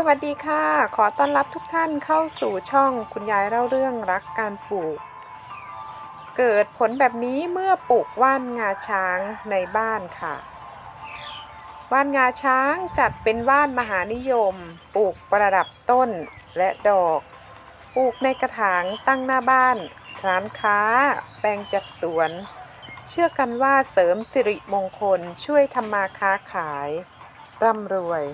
สวัสดีค่ะ ขอต้อนรับทุกท่านเข้าสู่ช่องคุณยายเล่าเรื่องรักการปลูก เกิดผลแบบนี้เมื่อปลูกว่านงาช้างในบ้านค่ะ ว่านงาช้างจัดเป็นว่านมหานิยม ปลูกประดับต้นและดอก ปลูกในกระถางตั้งหน้าบ้าน ร้านค้า แปลงจัดสวน เชื่อกันว่าเสริมสิริมงคลช่วยทำมาค้าขายร่ำรวย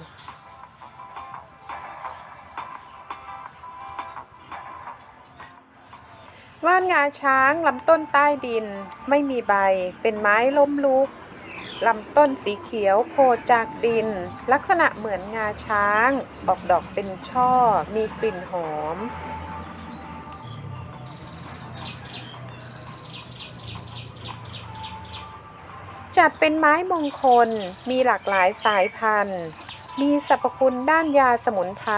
ว่านงาช้างลำต้นใต้ดิน ไม่มีใบ เป็นไม้ล้มลุกลำต้นสีเขียวโผล่จากดิน ลักษณะเหมือนงาช้าง ออกดอกเป็นช่อ มีกลิ่นหอม จัดเป็นไม้มงคล มีหลากหลายสายพันธุ์ มีสรรพคุณด้านยาสมุนไพร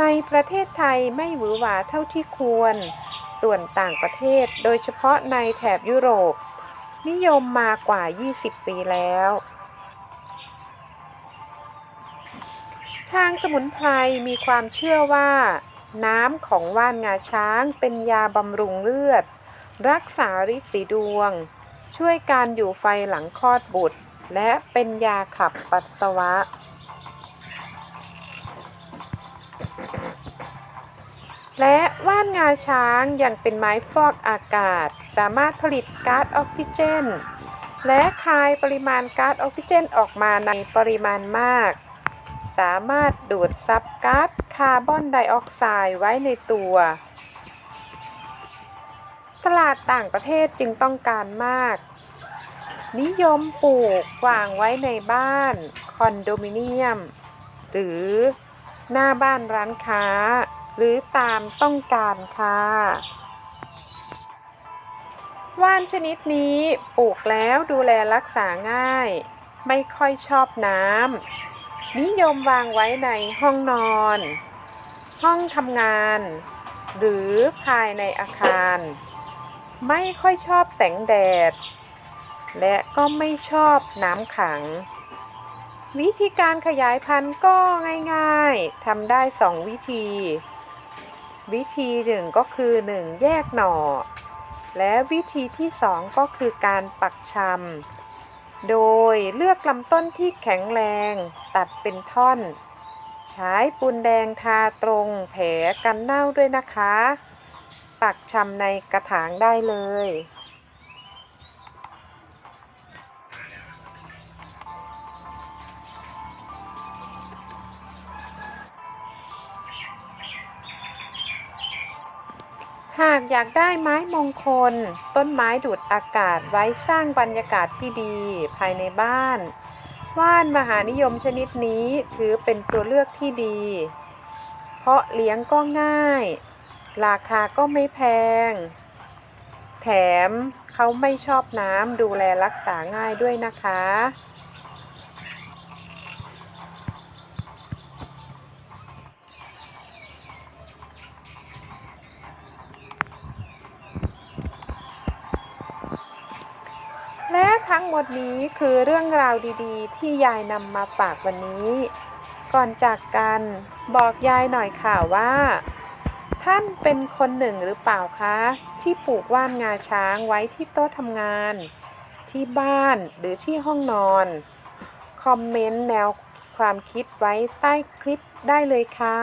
ในประเทศไทยไม่หวือหวาเท่าที่ควร ส่วนต่างประเทศโดยเฉพาะในแถบยุโรป นิยมมากว่า 20 ปีแล้ว ทางสมุนไพรมีความเชื่อว่า น้ำของว่านงาช้างเป็นยาบำรุงเลือด รักษาริดสีดวง ช่วยการอยู่ไฟหลังคลอดบุตร และเป็นยาขับปัสสาวะ และว่านงาช้างยังเป็นไม้ฟอกอากาศ สามารถผลิตก๊าซออกซิเจน และคายปริมาณก๊าซออกซิเจนออกมาในปริมาณมาก สามารถดูดซับก๊าซคาร์บอนไดออกไซด์ไว้ในตัว ตลาดต่างประเทศจึงต้องการมาก นิยมปลูกวางไว้ในบ้าน คอนโดมิเนียม หรือหน้าบ้านร้านค้า หรือตามต้องการค่ะ ว่านชนิดนี้ปลูกแล้วดูแลรักษาง่าย ไม่ค่อยชอบน้ำนิยมวางไว้ในห้องนอน ห้องทำงาน หรือภายในอาคาร ไม่ค่อยชอบแสงแดด และก็ไม่ชอบน้ำขังวิธีการขยายพันธุ์ก็ง่ายๆ ทำได้สองวิธี วิธีหนึ่งก็คือ 1. แยกหน่อ และวิธีที่ 2 ก็คือการปักชำโดยเลือกลำต้นที่แข็งแรง ตัดเป็นท่อน ใช้ปูนแดงทาตรงแผลกันเน่าด้วยนะคะ ปักชำในกระถางได้เลย หากอยากได้ไม้มงคล ต้นไม้ดูดอากาศไว้สร้างบรรยากาศที่ดี ภายในบ้าน ว่านมหานิยมชนิดนี้ถือเป็นตัวเลือกที่ดี เพราะเลี้ยงก็ง่าย ราคาก็ไม่แพง แถมเขาไม่ชอบน้ำดูแลรักษาง่ายด้วยนะคะ ทั้งหมดนี้คือเรื่องราวดีๆ ที่ยายนำมาฝากวันนี้ ก่อนจากกันบอกยายหน่อยค่ะว่า ท่านเป็นคนหนึ่งหรือเปล่าคะ ที่ปลูกว่านงาช้างไว้ที่โต๊ะทำงาน ที่บ้านหรือที่ห้องนอน คอมเมนต์แนวความคิดไว้ใต้คลิปได้เลยค่ะ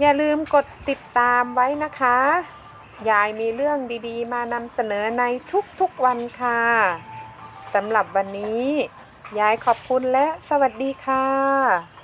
อย่าลืมกดติดตามไว้นะคะ ยายมีเรื่องดีๆ มานำเสนอในทุกๆวันค่ะสำหรับวันนี้ ยายขอบคุณและสวัสดีค่ะ